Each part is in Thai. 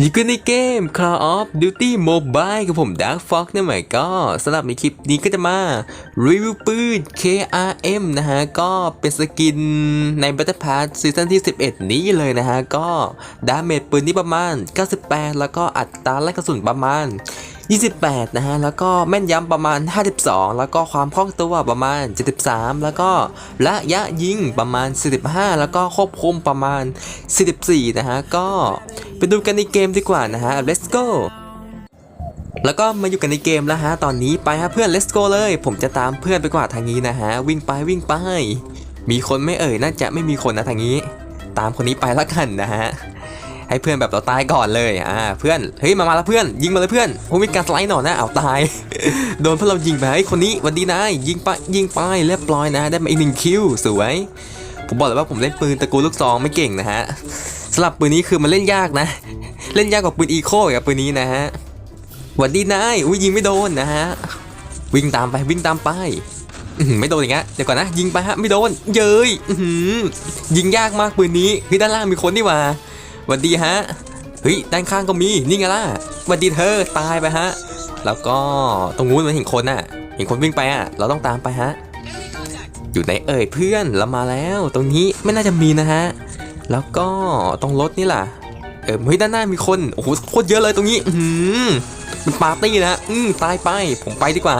นี่ก็ในเกม Call of Duty Mobile กับผม Dark Fox นะหมายก็สำหรับในคลิปนี้ก็จะมา รีวิวปืน KRM นะฮะ ก็เป็นสกินใน Battle Pass ซีซั่นที่ 11 นี้เลยนะฮะ ก็ดาเมจปืนนี้ประมาณ 98 แล้วก็อัตราแลกกระสุนประมาณ 28 นะฮะ แล้วก็แม่นยำประมาณ 52 แล้วก็ความคล่องตัวประมาณ 73 แล้วก็ระยะยิงประมาณ 45 แล้วก็ควบคุมประมาณ 44 นะฮะ ก็ไปดูกันในเกมดีกว่านะฮะ let's go แล้วก็มาอยู่กันในเกมแล้วฮะ ตอนนี้ไปฮะเพื่อน let's go เลย ผมจะตามเพื่อนไปกว่าทางนี้นะฮะ วิ่งไปวิ่งไป มีคนไม่เอ่ย น่าจะไม่มีคนนะทางนี้ ตามคนนี้ไปละกันนะฮะ ให้เพื่อนแบบเราตายก่อนเลยอ่าเพื่อนเฮ้ยมามาแล้วเพื่อนยิงมาเลยเพื่อนผมมีการสไลด์หน่อยนะเอาตาย โดนเพราะเรายิงไปเฮ้ยคนนี้วันดีนายยิงไปยิงไปเรียบร้อยนะ ได้มาอีกหนึ่งคิวสวยผมบอกเลยว่าผมเล่นปืนตะกูลูกซองไม่เก่งนะฮะสำหรับปืนนี้คือมันเล่นยากนะ เล่นยากกว่าปืนอีโคกับปืนนี้นะฮะวันดีนายอุ้ยยิงไม่โดนนะฮะวิ่งตามไปวิ่งตามไปอื้อหือไม่โดนอย่างเงี้ยเดี๋ยวก่อนนะ ยิงไปฮะไม่โดน เย้ยยิงยากมากปืนนี้เฮ้ยด้านล่างมีคนนี่ว่า หวัดดีฮะเฮ้ยด้านข้างก็มีนี่ไงล่ะหวัดดีเธอตายไปฮะ แล้วก็ตรงนู้นมันเห็นคนน่ะ เห็นคนวิ่งไปอะ เราต้องตามไปฮะ อยู่ไหนเอ่ยเพื่อนเรามาแล้ว ตรงนี้ไม่น่าจะมีนะฮะ แล้วก็ตรงรถนี่ล่ะ เออเฮ้ยด้านหน้ามีคนโอ้โหโคตรเยอะเลยตรงนี้ อือหือมันปาร์ตี้นะฮะอืมตายไปผมไปดีกว่า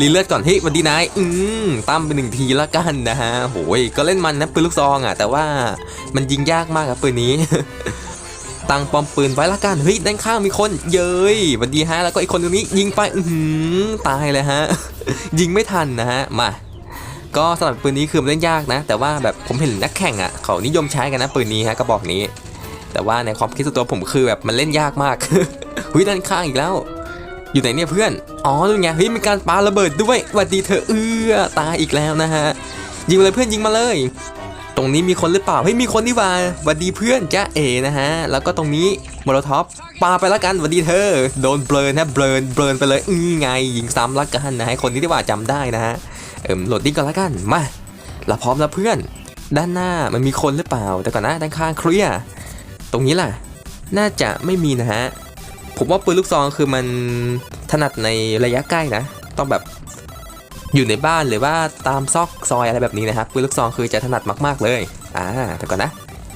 รีเลือดก่อนเฮ้ยวันดีนายอืมตามไปหนึ่งทีละกันนะฮะโหยก็เล่นมันนะปืนลูกซองอะ แต่ว่ามันยิงยากมากครับปืนนี้ ตั้งปอมปืนไว้ละกันเฮ้ยด้านข้างมีคนเย้ยวันดีฮะแล้วก็อีกคนตรงนี้ยิงไปอือหือตายเลยฮะ ยิงไม่ทันนะฮะมาก็สำหรับปืนนี้คือมันเล่นยากนะ แต่ว่าแบบผมเห็นนักแข่งอะเขานิยมใช้กันนะปืนนี้ฮะกระบอกนี้ แต่ว่าในความคิดส่วนตัวผมคือแบบมันเล่นยากมากเฮ้ยด้านข้างอีกแล้ว อยู่ไหนเนี่ยเพื่อน อ๋อดูไงเฮ้ยมีการปาระเบิดด้วยวัดดีเธอเอื้อตายอีกแล้วนะฮะ ยิงเลยเพื่อนยิงมาเลย ตรงนี้มีคนหรือเปล่า เฮ้ยมีคนนี่ว่าวัดดีเพื่อนจ้าเอนะฮะ แล้วก็ตรงนี้โมโลท็อปปาไปละกันวัดดีเธอ โดนเบลนนะเบลนเบลนไปเลยอือไง ยิงซ้ำละกันนะให้คนนี้ที่ว่าจำได้นะฮะ เอิมโหลดดิ้งก่อนละกัน มาเราพร้อมแล้วเพื่อน ด้านหน้ามันมีคนหรือเปล่า แต่ก่อนนะด้านข้างเคลียร์ตรงนี้ล่ะ น่าจะไม่มีนะฮะ ผมว่าปืนลูกซองคือมันถนัดในระยะใกล้นะ ต้องแบบอยู่ในบ้านหรือว่าตามซอกซอยอะไรแบบนี้นะครับปืนลูกซองคือจะถนัดมากๆเลยอ่าแต่ก่อนนะ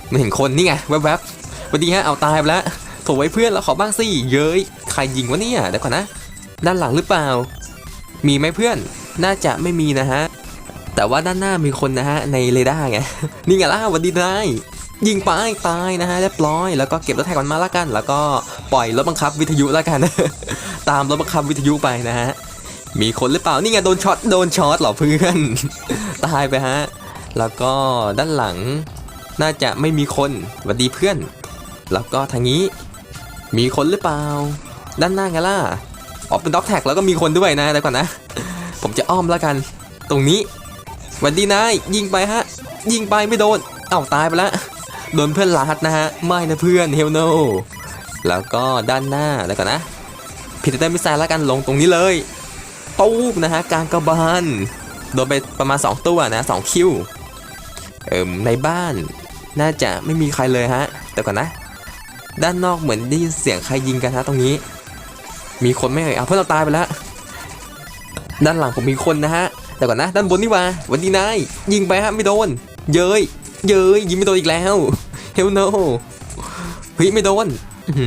ไม่เห็นคนนี่ไงแวบๆวัสดีฮะเอาตายไปแล้วโถไว้เพื่อนเราขอบ้างสิเย้ยใครยิงวะเนี่ยเดี๋ยวก่อนนะด้านหลังหรือเปล่า มีไหมเพื่อนน่าจะไม่มีนะฮะแต่ว่าด้านหน้ามีคนนะฮะในเรดาร์ไงนี่ไงล่ะวัสดีนายยิงไปตายนะฮะเรียบร้อยแล้วก็เก็บรถแท็กมันมาละกัน แล้วก็ ปล่อยรถบังคับวิทยุและกัน ตามรถบังคับวิทยุไปนะฮะ มีคนหรือเปล่า นี่ไงโดนช็อตโดนช็อตหรอเพื่อน ตายไปฮะ แล้วก็ด้านหลังน่าจะไม่มีคนหวัดดีเพื่อน แล้วก็ทางนี้ มีคนหรือเปล่า ด้านหน้าไงล่ะอ๋อเป็นด็อกแท็กแล้วก็มีคนด้วยนะแต่ก่อนนะ ผมจะอ้อมแล้วกัน ตรงนี้หวัดดีนายยิงไปฮะ ยิงไปไม่โดน เอ้าตายไปแล้วโดนเพื่อนลาดนะฮะ ไม่นะเพื่อนเฮลโน แล้วก็ด้านหน้าแล้วก่อนนะพิเตอร์มิสไซล์แล้วกันลงตรงนี้เลยตู้นะฮะกลางกระบาลโดนไปประมาณ 2 ตัวนะ2คิวเอิมในบ้านน่าจะไม่มีใครเลยฮะ แต่ก่อนนะ ด้านนอกเหมือนได้ยินเสียงใครยิงกันฮะตรงนี้ มีคนไม่เอ่ยเอาเพื่อนเราตายไปแล้ว ด้านหลังผมมีคนนะฮะ แต่ก่อนนะ ด้านบนนี่ว่าวันดีนายยิงไปฮะไม่โดน เย้ย เย้ยยิงไม่โดนอีกแล้ว เฮลโนเฮ้ยไม่โดน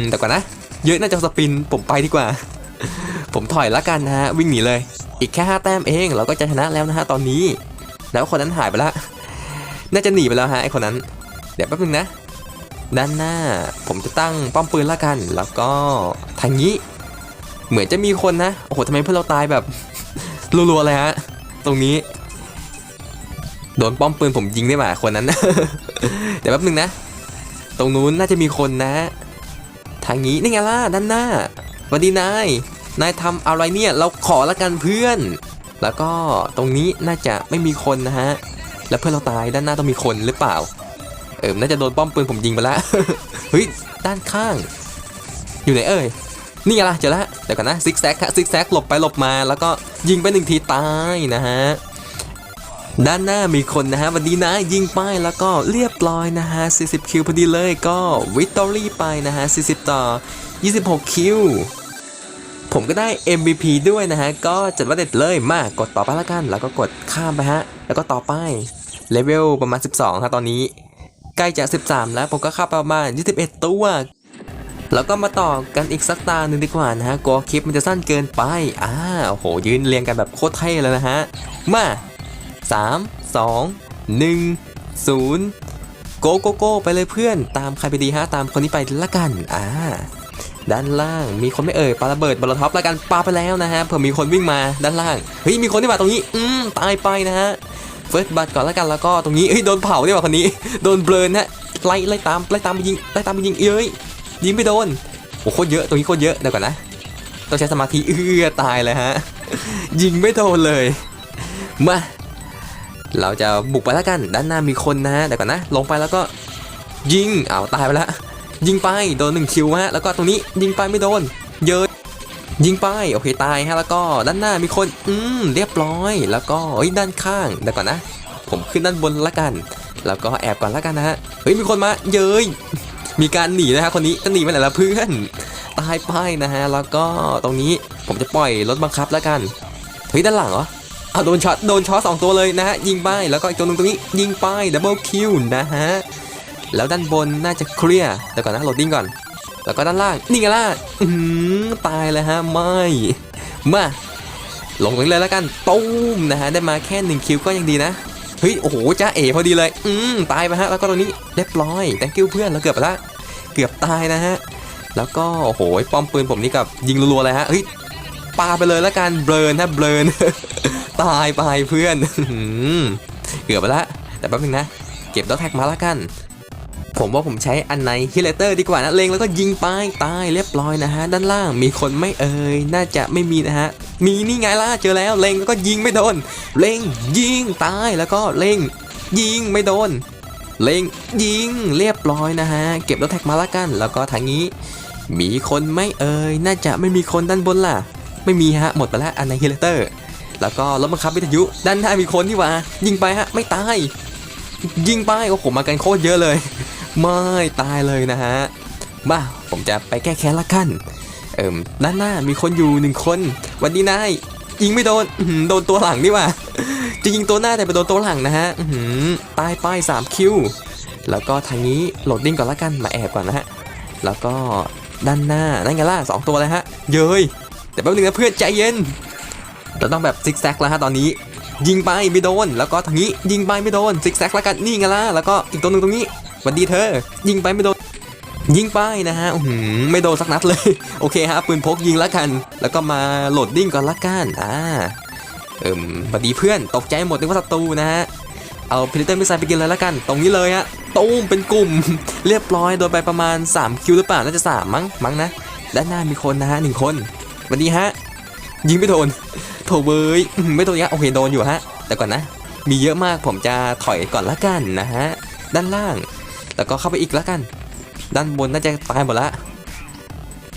แต่ก่อนนะ เยอะน่าจะสปินผมไปดีกว่า ผมถอยละกันนะฮะวิ่งหนีเลย อีกแค่5แต้มเอง เราก็จะชนะแล้วนะฮะตอนนี้ แล้วคนนั้นหายไปละ น่าจะหนีไปแล้วฮะไอคนนั้น เดี๋ยวแป๊บนึงนะ ด้านหน้า ผมจะตั้งป้อมปืนละกัน แล้วก็ทางนี้ เหมือนจะมีคนนะ โอ้โหทำไมเพื่อนเราตายแบบรัวๆเลยฮะ ตรงนี้โดนป้อมปืนผมยิงได้ป่ะคนนั้น เดี๋ยวแป๊บนึงนะ ตรงนู้นน่าจะมีคนนะ ทางนี้นี่ไงล่ะด้านหน้าสวัสดีนายนายทำอะไรเนี่ยเราขอละกันเพื่อน แล้วก็ตรงนี้น่าจะไม่มีคนนะฮะแล้วเพื่อนเราตายด้านหน้าต้องมีคนหรือเปล่า เออน่าจะโดนป้อมปืนผมยิงไปแล้วเฮ้ยด้านข้าง อยู่ไหนเอ่ยนี่ไงล่ะเจอแล้วเดี๋ยวกันนะซิกแซกฮะซิกแซกหลบไปหลบมาแล้วก็ยิงไปหนึ่งทีตายนะฮะ ด้านหน้ามีคนนะฮะวันนี้นะยิงป้ายแล้วก็เรียบร้อยนะฮะ 40 คิวพอดีเลยก็วิตตอรี่ไปนะฮะ 40 ต่อ 26 คิว ผมก็ได้ MVP ด้วยนะฮะ ก็จัดว่าเด็ดเลยมากกดต่อไปละกัน แล้วก็กดข้ามไปฮะ แล้วก็ต่อไปเลเวลประมาณ 12 ครับตอนนี้ ใกล้จะ 13 แล้วผมก็เข้าประมาณ 21 ตัว แล้วก็มาต่อกันอีกสักตาหนึ่งดีกว่านะฮะกลัวคลิปมันจะสั้นเกินไปอ่าโหยืนเรียงกันแบบโคตรเท่เลยนะฮะ มา 3 2 1 0 โกโกโก้ไปเลยเพื่อน ตามใครไปดีฮะ ตามคนนี้ไปละกัน อ่า ด้านล่างมีคนไม่เอ่ยปาระเบิดบอลท็อปละกันปาไปแล้วนะฮะ เผื่อมีคนวิ่งมาด้านล่าง เฮ้ย มีคนที่มาตรงนี้ อืม ตายไปนะฮะ เฟิร์สบัตก่อนละกัน แล้วก็ตรงนี้ เฮ้ย โดนเผาเนี่ยว่ะคนนี้ โดนเบลนฮะ ไล่ไล่ตาม ไล่ตามไปยิง ไล่ตามไปยิง เอ้ย ยิงไม่โดน โอ้โคตรเยอะ ตรงนี้โคตรเยอะเดี๋ยวก่อนนะ ต้องใช้สมาธิเอื้อตายเลยฮะ ยิงไม่โดนเลย มา เราจะบุกไปแล้วกันด้านหน้ามีคนนะฮะเดี๋ยวก่อนนะ ลงไปแล้วก็ยิงเอาตายไปแล้วยิงไปโดนหนึ่งคิวฮะแล้วก็ตรงนี้ยิงไปไม่โดน เยอะยิงไปโอเคตายฮะแล้วก็ด้านหน้ามีคนอืมเรียบร้อย แล้วก็เฮ้ยด้านข้างเดี๋ยวก่อนนะ ผมขึ้นด้านบนละกัน แล้วก็แอบก่อนละกันนะฮะเฮ้ยมีคนมาเย้ยมีการหนีนะฮะคนนี้จะหนีไปไหนละเพื่อนตายไปนะฮะแล้วก็ตรงนี้ผมจะปล่อยรถบังคับแล้วกันเฮ้ยด้านหลังเหรอ อ้าโดนช็อตโดนช็อตสองตัวเลยนะฮะยิงไปแล้วก็อีกตัวนึงตรงนี้ยิงไปดับเบิลคิวนะฮะแล้วด้านบนน่าจะเคลียร์เดี๋ยวก่อนนะโหลดดิ้งก่อน แล้วก็ด้านล่างนี่ไงล่ะอื้อหือตายเลยฮะไม่มาลงตรงนี้เลยแล้วกันตุ้มนะฮะได้มาแค่หนึ่งคิวก็ยังดีนะเฮ้ยโอ้โหจ้าเอ๋พอดีเลย อืมตายไปฮะแล้วก็ตรงนี้เรียบร้อย thank you เพื่อนเราเกือบไปละเกือบตายนะฮะแล้วก็โอ้โหป้อมปืนผมนี่กับยิงรัวๆเลยฮะเฮ้ยปาไปเลยแล้วกันเบลนฮะเบลน ตายไปเพื่อนเกือบไปละ แต่แป๊บนึงนะ เก็บดอกแท็กมาล้วกัน ผมว่าผมใช้อันไหนฮิเลเตอร์ดีกว่านะเลงแล้วก็ยิงไปตายเรียบร้อยนะฮะ ด้านล่างมีคนไม่เอ่ยน่าจะไม่มีนะฮะ มีนี่ไงล่ะเจอแล้วเลงแล้วก็ยิงไม่โดนเลงยิงตายแล้วก็เลงยิงไม่โดนเลงยิงเรียบร้อยนะฮะ เก็บรถแท็กมาละกัน แล้วก็ทางนี้มีคนไม่เอ่ยน่าจะไม่มีคนด้านบนล่ะ ไม่มีฮะหมดไปแล้วอันในฮิเลเตอร์ แล้วก็รถบังคับวิทยุด้านหน้ามีคนที่ว่า ยิงไปฮะไม่ตายยิงไปโอ้โหมากันโคตรเยอะเลย ไม่ตายเลยนะฮะมาผมจะไปแก้แค้นละกันเอิมด้านหน้ามีคนอยู่หนึ่งคน วันนี้นายยิงไม่โดนโดนตัวหลังนี่ว่าจะยิงตัวหน้าแต่ไปโดนตัวหลังนะฮะตายไปสามคิวแล้วก็ทางนี้โหลดดิ้งก่อนละกันมาแอบก่อนนะฮะแล้วก็ด้านหน้านั่นไงล่ะสองตัวเลยฮะ เย้ยแต่แป๊บนึงนะเพื่อนใจเย็น เราต้องแบบซิกแซกแล้วฮะตอนนี้ ยิงไปไม่โดน แล้วก็ทางนี้ยิงไปไม่โดนซิกแซกแล้วกันนี่ไงล่ะแล้วก็อีกตัวหนึ่งตรงนี้วันดีเธอ ยิงไปไม่โดนยิงไปนะฮะไม่โดนสักนัดเลย โอเคฮะปืนพกยิงแล้วกัน แล้วก็มาโหลดดิ้งก่อนละกันอ่าเอิ่มหวัดดีเพื่อนตกใจหมดนึกว่าศัตรูนะฮะเอาพิลิเตอร์มิสไซล์ไปกินเลยละกัน ตรงนี้เลยฮะตูมเป็นกลุ่ม เรียบร้อยโดนไปประมาณ 3 คิวหรือเปล่าน่าจะ 3 มั้งมั้งนะด้านหน้ามีคนนะฮะหนึ่งคนวันดีฮะยิงไม่โดน โถเว้ยไม่โดนยะโอเคโดนอยู่ฮะ แต่ก่อนนะ มีเยอะมากผมจะถอยก่อนละกันนะฮะ ด้านล่าง แล้วก็เข้าไปอีกละกัน ด้านบนน่าจะตายหมดละ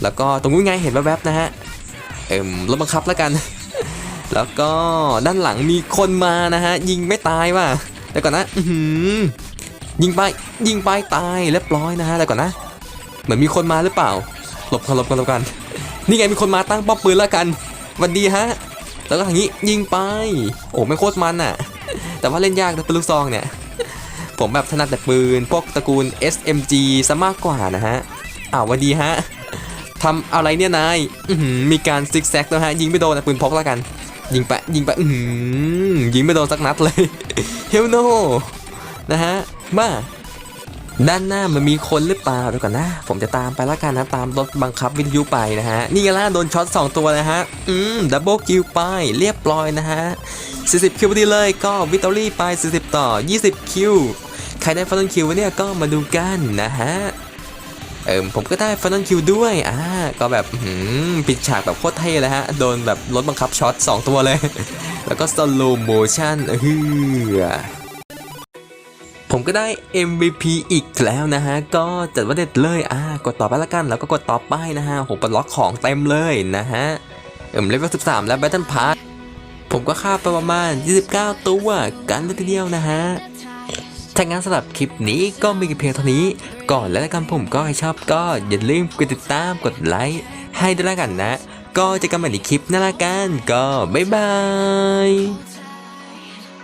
แล้วก็ตรงนู้นไงเห็นแวบๆนะฮะ เอิมรถบังคับละกัน แล้วก็ด้านหลังมีคนมานะฮะ ยิงไม่ตายว่ะแต่ก่อนนะอือยิงไปยิงไปตายเรียบร้อยนะฮะแต่ก่อนนะ เหมือนมีคนมาหรือเปล่าหลบกันหลบกันหลบกันนี่ไงมีคนมาตั้งป้อมปืนละกันวันดีฮะ แล้วก็ทางนี้ยิงไป โอ้ไม่โคตรมันอะ แต่ว่าเล่นยากนะปืนลูกซองเนี่ย ผมแบบถนัดแต่ปืนพวกตระกูล SMG ซะมากกว่านะฮะอ้าวหวันดีฮะทำอะไรเนี่ยนายมีการซิกแซกนะฮะ ยิงไม่โดนนะปืนพกแล้วกัน ยิงไปยิงไปยิงไม่โดนสักนัดเลย เฮลโนนะฮะ มา ด้านหน้ามันมีคนหรือเปล่าเดี๋ยวก่อนนะผมจะตามไปละกันนะตามรถบังคับวิทยุไปนะฮะนี่ไงล่ะโดนช็อต2 ตัวนะฮะอืมดับเบิลคิวไปเรียบร้อยนะฮะ 40 คิวพอดีเลยก็วิตตอรี่ไป 40 ต่อ 20 คิว ใครได้ฟันนอลคิวเนี่ยก็มาดูกันนะฮะเอิมผมก็ได้ฟันนอลคิวด้วยอ่าก็แบบหือปิดฉากแบบโคตรเท่เลยฮะ โดนแบบรถบังคับช็อต2 ตัวเลย แล้วก็สโลโมชั่นเฮือ ผมก็ได้ MVP อีกแล้วนะฮะ ก็จัดว่าเด็ดเลย อ่ากดต่อไปละกัน แล้วก็กดต่อไปนะฮะโหปลดล็อกของเต็มเลยนะฮะ เอิ่มเลเวล13 แล้ว Battle Pass ผมก็ฆ่าไปประมาณ 29 ตัวกันเลยทีเดียวนะฮะถ้างั้นสำหรับคลิปนี้ก็มีเพียงเท่านี้ ก่อนแล้วกันผมก็ให้ชอบก็อย่าลืมกดติดตามกดไลค์ให้ด้วยละกันนะ ก็จะกันใหม่ในคลิปหน้าละกัน ก็บ๊ายบาย